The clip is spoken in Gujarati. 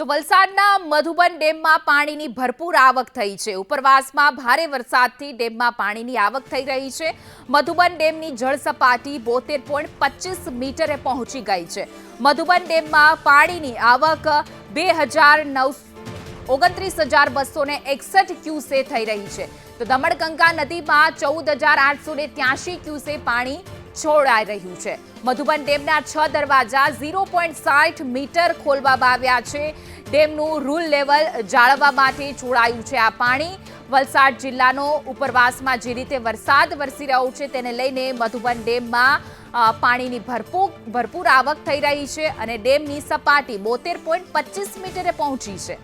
તો વલસાડના મધુબન ડેમમાં પાણીની ભરપૂર આવક થઈ છે. ઉપરવાસમાં ભારે વરસાદથી ડેમમાં પાણીની આવક થઈ રહી છે. મધુબન ડેમની જળ સપાટી બોતેર પોઈન્ટ પચીસ મીટરે પહોંચી ગઈ છે. મધુબન ડેમમાં પાણીની આવક બે હજાર નવ ઓગણત્રીસ હજાર બસો ને એકસઠ ક્યુસે થઈ રહી છે. તો દમણગંગા નદીમાં ચૌદ હજાર આઠસો ને ત્યાસી ક્યુસે પાણી છોડાઈ રહ્યું છે. મધુબન ડેમના છ દરવાજા ઝીરો પોઈન્ટ સાઠ મીટર ખોલવામાં આવ્યા છે. ડેમનું રૂલ લેવલ જાળવવા માટે છોડાયું છે આ પાણી. વલસાડ જિલ્લાનો ઉપરવાસમાં જે રીતે વરસાદ વરસી રહ્યો છે તેને લઈને મધુબન ડેમમાં પાણીની ભરપૂર ભરપૂર આવક થઈ રહી છે અને ડેમની સપાટી બોતેર પોઈન્ટ પચીસ મીટરે પહોંચી છે.